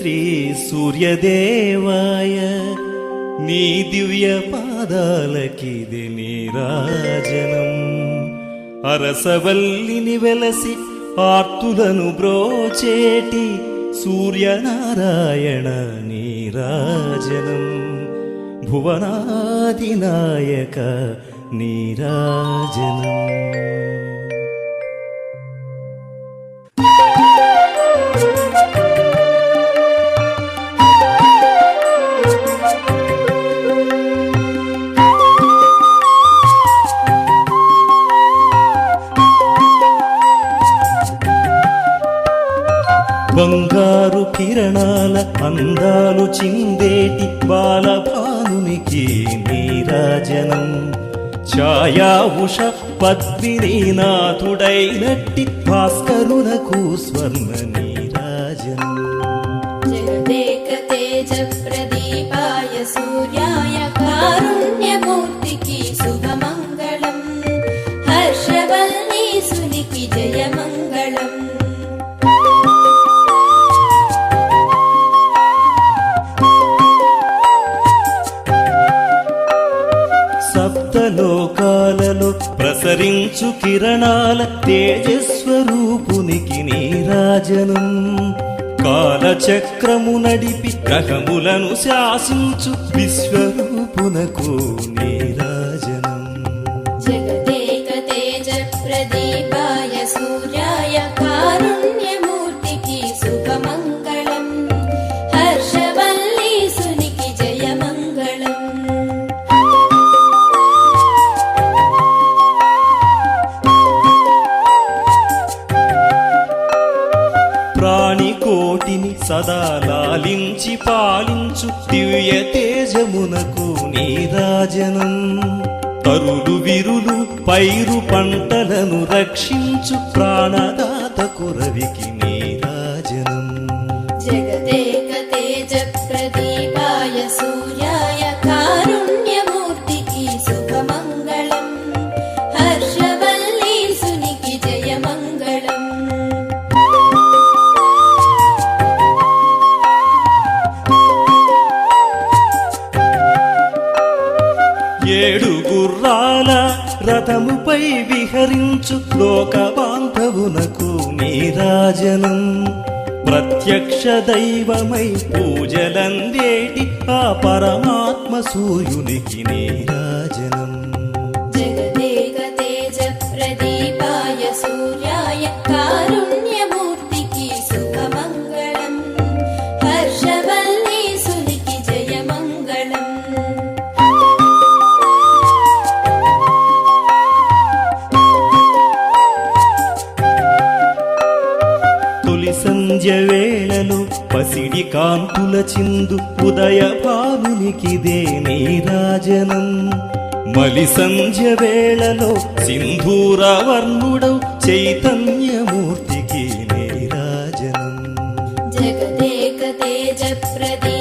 శ్రీ సూర్యదేవాయ నీ దివ్య పాదాలకిది నీరాజనం అరసవల్లిని వెలసి ఆర్తులను బ్రోచేటి సూర్యనారాయణ నీరాజనం భువనాదినాయక నీరాజనం బంగారు కిరణాల అందాలు చిందేటి బాలభానునికి నీరాజనం. ఛాయా ఉష పద్మినీనాథుడైనట్టి భాస్కరులకు స్వర్ణనీ. సప్తలోకాలలో ప్రసరించు కిరణాల తేజస్వరూపునికి నీరాజనం కాలచక్రము నడిపి గ్రహములను శాసించు విశ్వరూపునకు నీరాజనం లాలించి పాలించు దివ్య తేజమునకు నీరాజనం తరులు విరులు పైరు పంటలను రక్షించు ప్రాణదాత కురవికి నీ ఏడు గుర్రాల రథముపై విహరించు లోక బాంధవునకు నీరాజనం ప్రత్యక్ష దైవమై పూజలందేటి ఆ పరమాత్మ సూర్యునికి నీరాజనం తొలి పసిడి కాంతుల చిందు ఉదయ భానునికిదే నీరాజనం మలి సంధ్య వేళలో సింధూర వర్ణుడౌ చైతన్యమూర్తికి నీరాజనం జగదేకతేజ ప్రదీ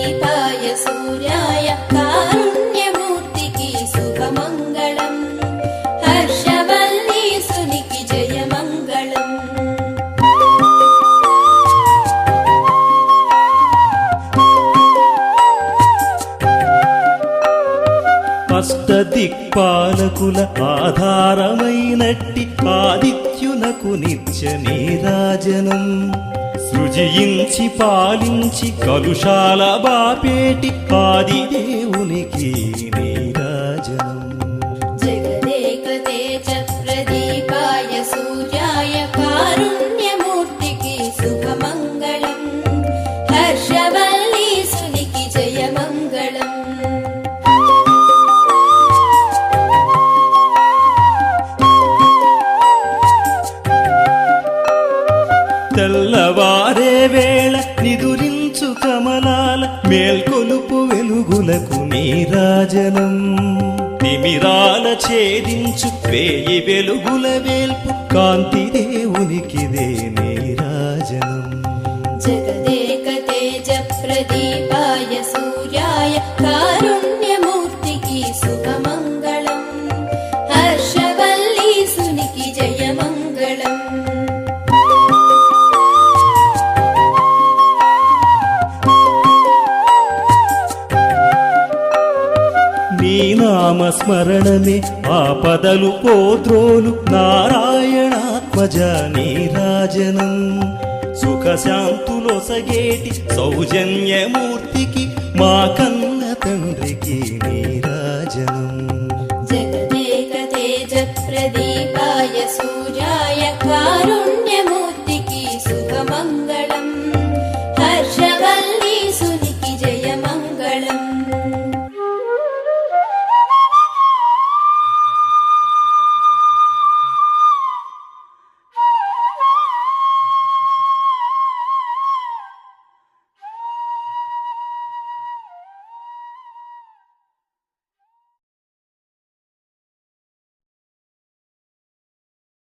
పాలకుల ఆధారమైనట్టి ఆదిత్యునకు నిత్య నీరాజనం సృజించి పాలించి కలుషాల బాపేటి ఆదిదేవునికి తెల్లవారే వేళ నిదురించు కమలాల మేల్కొలుపు వెలుగులకు నీరాజనం తిమిరాల ఛేదించు వేయి వెలుగుల వేల్పు కాంతి దేవునికిదే నీరాజనం జగదేక తేజ ప్రదీపాయ సూర్యాయ కారుణ్య నామస్మరణమే ఆపదలు పోద్రోలు నారాయణాత్మజ నీరాజనం సుఖశాంతులొసగేటి సౌజన్యమూర్తికి మా కన్న తండ్రికి నీ